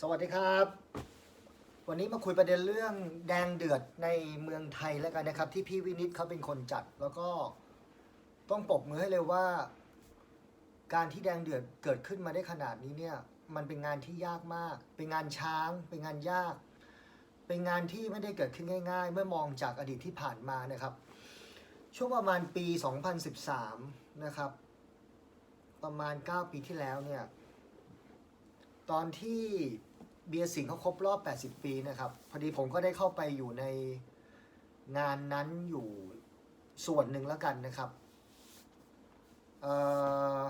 สวัสดีครับ วันนี้มาคุยประเด็นเรื่องแดงเดือดในเมืองไทยแล้วกันนะครับ ที่พี่วินิตเขาเป็นคนจัด แล้วก็ต้องปรบมือให้เลยว่า การที่แดงเดือดเกิดขึ้นมาได้ขนาดนี้เนี่ยมันเป็นงานที่ยากมาก เป็นงานช้าง เป็นงานยาก เป็นงานที่ไม่ได้เกิดขึ้นง่าย ๆ เมื่อมองจากอดีตที่ผ่านมานะครับ ช่วงประมาณปี 2013 นะครับ ประมาณ 9 ปีที่แล้วเนี่ย ตอนที่เบียร์สิงห์เขาครบรอบ 80 ปีนะครับ พอดีผมก็ได้เข้าไปอยู่ในงานนั้นอยู่ส่วนหนึ่งแล้วกันนะครับเอ่อ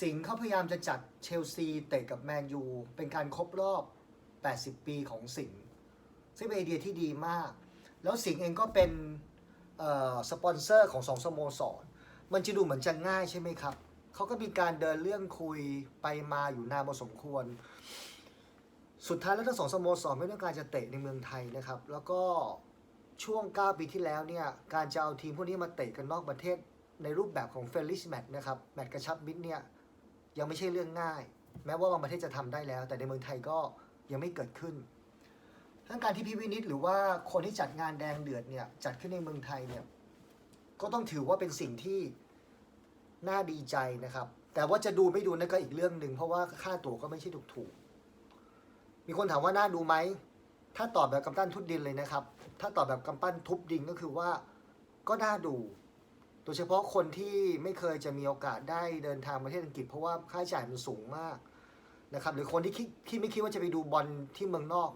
สิงห์เขาพยายามจะจัดเชลซีเตะกับแมนยูเป็นการครบรอบ 80 ปีของสิงห์ซึ่งเป็นไอเดียที่ดีมาก แล้วสิงห์เองก็เป็นเอ่อสปอนเซอร์ของสองสโมสร มันจะดูเหมือนจะง่ายใช่ไหมครับ เขาก็มีการเดินเรื่องคุยไปมาอยู่นานพอสมควร สุดท้ายแล้วทั้งสองสโมสรไม่ต้องการจะเตะในเมืองไทยนะครับ แล้วก็ช่วง 9 ปีที่แล้วเนี่ยการจะเอาทีมพวกนี้มาเตะกันนอกประเทศในรูปแบบของเฟรลิชแมตช์นะครับแมตช์กระชับมิตรเนี่ยยังไม่ใช่เรื่องง่าย แม้ว่าบางประเทศจะทำได้แล้ว แต่ในเมืองไทยก็ยังไม่เกิดขึ้นทั้งการที่พี่วินิตหรือว่าคนที่จัดงานแดงเดือดเนี่ยจัดขึ้นในเมืองไทยเนี่ยก็ต้องถือว่าเป็นสิ่งที่ น่าดีใจนะครับ แต่ว่าจะดูไม่ดูนั่นก็อีกเรื่องหนึ่งเพราะว่าค่าตั๋วก็ไม่ใช่ถูกๆมีคนถามว่าน่าดูไหมถ้าตอบแบบกำปั้นทุบดินเลยนะครับ ถ้าตอบแบบกำปั้นทุบดินก็คือว่าก็น่าดู โดยเฉพาะคนที่ไม่เคยจะมีโอกาสได้เดินทางมาประเทศอังกฤษ เพราะว่าค่าใช้จ่ายมันสูงมากนะครับ หรือคนที่คิดที่ไม่คิดว่าจะไปดูบอลที่เมืองนอก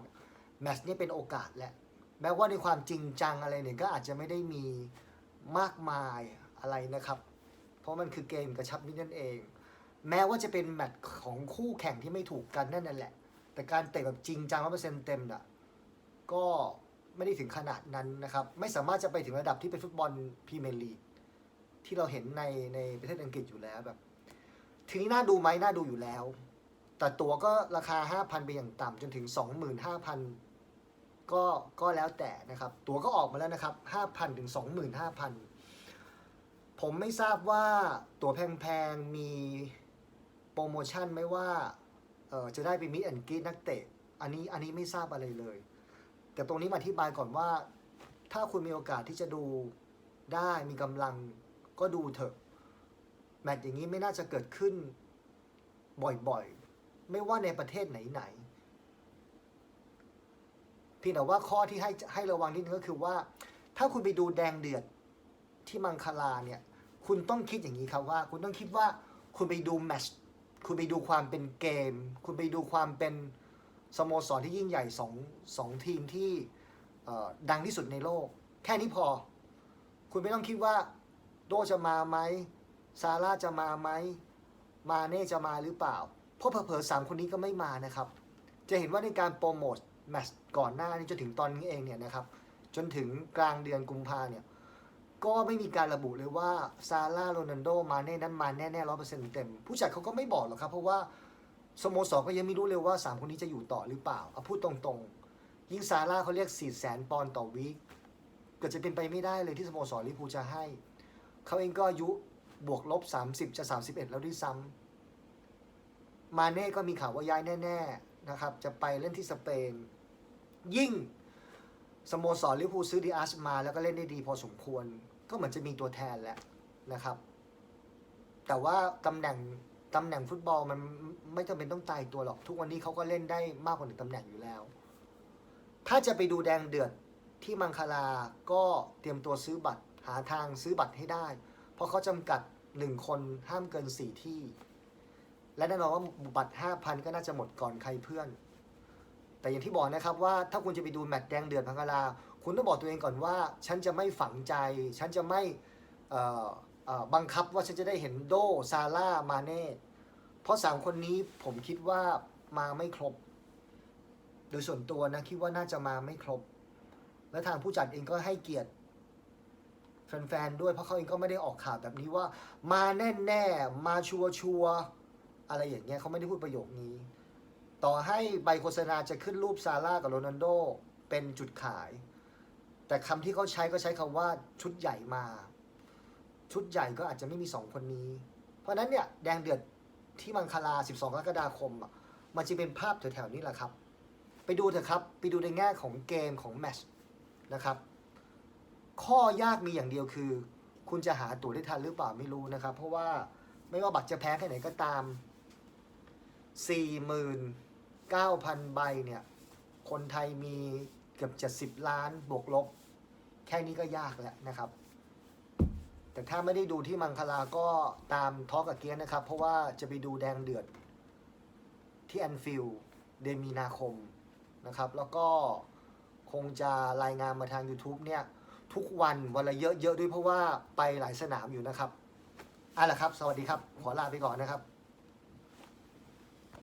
แมตช์นี้เป็นโอกาสแหละแม้ว่าในความจริงจังอะไรเนี่ยก็อาจจะไม่ได้มีมากมายอะไรนะครับ ราะมันคือเกมกระชับมิตรนั่นเอง แม้ว่าจะเป็นแมตช์ของคู่แข่งที่ไม่ถูกกันนั่นนั่นแหละ แต่การเตะแบบจริงจังร้อเปอร์เซ็นต์เต็มน่ะก็ไม่ได้ถึงขนาดนั้นนะครับ ไม่สามารถจะไปถึงระดับที่เป็นฟุตบอลพรีเมียร์ลีกที่เราเห็นในในประเทศอังกฤษอยู่แล้วแบบทีนี้น่าดูไหมน่าดูอยู่แล้ว แต่ตั๋วก็ราคา 5,000 ไปอย่างต่ำจนถึง 25,000 ก็ก็แล้วแต่นะครับ ตั๋วก็ออกมาแล้วนะครับ 5,000 ถึง 25,000 ผมไม่ทราบว่าตั๋วแพงๆ มีโปรโมชั่นไหม่ว่าเออจะได้ไปมิดแอนกีนักเตะ อันนี้อันนี้ไม่ทราบอะไรเลย แต่ตรงนี้มาอธิบายก่อนว่า ถ้าคุณมีโอกาสที่จะดูได้มีกำลังก็ดูเถอะ แมตช์อย่างนี้ไม่น่าจะเกิดขึ้นบ่อยๆ ไม่ว่าในประเทศไหนๆเพียงแต่ว่าข้อที่ให้ให้ระวังนิดนึงก็คือว่า ถ้าคุณไปดูแดงเดือดที่มังคลาเนี่ย คุณต้องคิดอย่างนี้ครับว่า คุณต้องคิดว่าคุณไปดูแมชคุณไปดูความเป็นเกม คุณไปดูความเป็นสโมสรที่ยิ่งใหญ่สองสองทีมที่ดังที่สุดในโลก แค่นี้พอ คุณไม่ต้องคิดว่า โดจะมาไหมซาร่าจะมาไหมมาเน่จะมาหรือเปล่า เพราะเผลอๆสามคนนี้ก็ไม่มานะครับ จะเห็นว่าในการโปรโมทแมตช์ก่อนหน้านี้จนถึงตอนนี้เองเนี่ยนะครับ จนถึงกลางเดือนกุมภาเนี่ย ก็ไม่มีการระบุเลยว่าซาร่าโรนัลโดมาเน่นั้นมาแน่ๆร้อยเปอร์เซ็นต์เต็ม ผู้จัดเขาก็ไม่บอกหรอกครับ เพราะว่าสโมสรก็ยังไม่รู้เลยว่า 3 คนนี้จะอยู่ต่อหรือเปล่าเอาพูดตรงๆ ยิ่งซาร่าเขาเรียก 4 0 0แสนปอนด์ต่อวีคก็จะเป็นไปไม่ได้เลยที่สโมสรลิเวอร์พูจะให้ เขาเองก็อายุบวกลบ 30 จะ 31 แล้วด้วยซ้ำมาเน่ก็มีข่าวว่าย้ายแน่ ๆ นะครับ จะไปเล่นที่สเปน ยิ่ง สโมสรลิเวอร์พูลซื้อดีอาร์สมา แล้วก็เล่นได้ดีพอสมควร ก็เหมือนจะมีตัวแทนแหละนะครับ แต่ว่าตำแหน่งตำแหน่งฟุตบอลมันไม่จำเป็นต้องตายตัวหรอก ทุกวันนี้เขาก็เล่นได้มากกว่าหนึ่งตำแหน่งอยู่แล้ว ถ้าจะไปดูแดงเดือดที่มังคลาก็เตรียมตัวซื้อบัตรหาทางซื้อบัตรให้ได้ เพราะเขาจำกัดหนึ่งคนห้ามเกินสี่ที่ และแน่นอนว่าบัตรห้าพันก็น่าจะหมดก่อนใครเพื่อน แต่อย่างที่บอกนะครับว่าถ้าคุณจะไปดูแมตช์แดงเดือดพังกาลาคุณต้องบอกตัวเองก่อนว่า ฉันจะไม่ฝังใจ ฉันจะไม่บังคับว่าฉันจะได้เห็นโดซาร่ามาเน่เพราะสามคนนี้ผมคิดว่ามาไม่ครบ โดยส่วนตัวนะคิดว่าน่าจะมาไม่ครบ และทางผู้จัดเองก็ให้เกียรติแฟนๆด้วยเพราะเขาเองก็ไม่ได้ออกข่าวแบบนี้ว่า มาแน่ๆมาชัวชัวอะไรอย่างเงี้ยเขาไม่ได้พูดประโยคนี้ ต่อให้ใบโฆษณาจะขึ้นรูปซาร่ากับโรนัลโดเป็นจุดขาย แต่คำที่เขาใช้ก็ใช้คำว่าชุดใหญ่มา ชุดใหญ่ก็อาจจะไม่มีสองคนนี้ เพราะนั้นเนี่ยแดงเดือดที่มังคลา 12กรกฎาคม มันจะเป็นภาพแถวๆนี้แหละครับ ไปดูเถอะครับ ไปดูในแง่ของเกมของแมชนะครับ ข้อยากมีอย่างเดียวคือ คุณจะหาตั๋วได้ทันหรือเปล่าไม่รู้นะครับ เพราะว่าไม่ว่าบัตรจะแพ้แค่ไหนก็ตาม 9,000 ใบเนี่ย คนไทยมีเกือบจะ10ล้านบวกลบ แค่นี้ก็ยากแล้วนะครับ แต่ถ้าไม่ได้ดูที่มังคลาก็ตามทอกับเกียร์นะครับ เพราะว่าจะไปดูแดงเดือด ที่แอนฟิลเดือนมีนาคมนะครับ แล้วก็คงจะรายงานมาทาง YouTube เนี่ย ทุกวันวันละเยอะๆด้วยเพราะว่าไปหลายสนามอยู่นะครับเอาล่ะครับ สวัสดีครับ ขอลาไปก่อนนะครับ